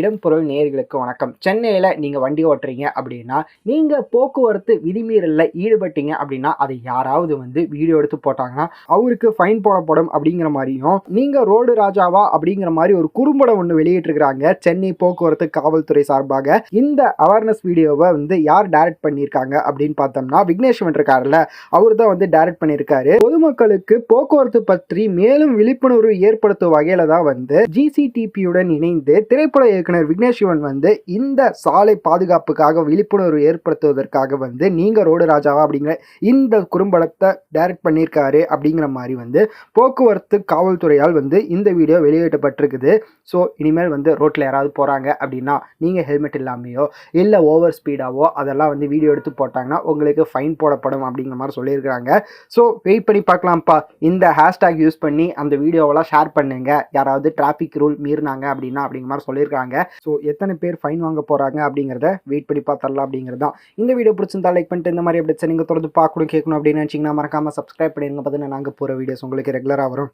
இடம்பொருள் நேயர்களுக்கு வணக்கம். சென்னையில் நீங்கள் வண்டி ஓட்டுறீங்க அப்படின்னா நீங்கள் போக்குவரத்து விதிமீறலில் ஈடுபட்டீங்க அப்படின்னா அதை யாராவது வந்து வீடியோ எடுத்து போட்டாங்கன்னா அவருக்கு ஃபைன் போடப்படும் அப்படிங்கிற மாதிரியும் நீங்கள் ரோடு ராஜாவா அப்படிங்கிற மாதிரி ஒரு குறும்படம் ஒன்று வெளியிட்டிருக்கிறாங்க சென்னை போக்குவரத்து காவல்துறை சார்பாக. இந்த அவேர்னஸ் வீடியோவை வந்து யார் டைரக்ட் பண்ணியிருக்காங்க அப்படின்னு பார்த்தோம்னா விக்னேஷ்வன் இருக்காருல்ல அவர் தான் வந்து டைரக்ட் பண்ணியிருக்காரு. பொதுமக்களுக்கு போக்குவரத்து பற்றி மேலும் விழிப்புணர்வு ஏற்படுத்தும் வகையில் தான் வந்து ஜிசிடிபியுடன் இணைந்து திரைப்பட இயக்குனர் விக்னேஷ் சிவன் வந்து இந்த சாலை பாதுகாப்புக்காக விழிப்புணர்வு ஏற்படுத்துவதற்காக வந்து நீங்கள் ரோடு ராஜாவா அப்படிங்கிற இந்த குறும்படத்தை டைரக்ட் பண்ணியிருக்காரு அப்படிங்கிற மாதிரி வந்து போக்குவரத்து காவல்துறையால் வந்து இந்த வீடியோ வெளியிடப்பட்டிருக்குது. ஸோ இனிமேல் வந்து ரோட்டில் யாராவது போகிறாங்க அப்படின்னா நீங்கள் ஹெல்மெட் இல்லாமையோ இல்லை ஓவர் ஸ்பீடாவோ அதெல்லாம் வந்து வீடியோ எடுத்து போட்டாங்கன்னா உங்களுக்கு ஃபைன் போடப்படும் அப்படிங்கிற மாதிரி சொல்லியிருக்கிறாங்க. ஸோ வெயிட் பண்ணி பார்க்கலாம்ப்பா. இந்த ஹேஷ்டேக் யூஸ் பண்ணி அந்த வீடியோவெல்லாம் ஷேர் பண்ணுங்கள் யாராவது டிராஃபிக் ரூல் மீறினாங்க அப்படின்னா அப்படிங்கிற மாதிரி சொல்லியிருக்காங்க ஸோ எத்தனை பேர் ஃபைன் வாங்க போகிறாங்க அப்படிங்கிறத வெயிட் பண்ணி பார்த்துடலாம் அப்படிங்கிறது தான் இந்த வீடியோ பிடிச்சிருந்தா லைக் பண்ணிட்டு இந்த மாதிரி அப்படி நீங்கள் தொடர்ந்து பார்க்கணும் கேட்கணும் அப்படின்னு நினச்சிங்கன்னா மறக்காமல் சப்ஸ்கிரைப் பண்ணிடுங்க. பார்த்தீங்கன்னா நாங்கள் போகிற வீடியோஸ் உங்களுக்கு ரெகுலராக வரும்.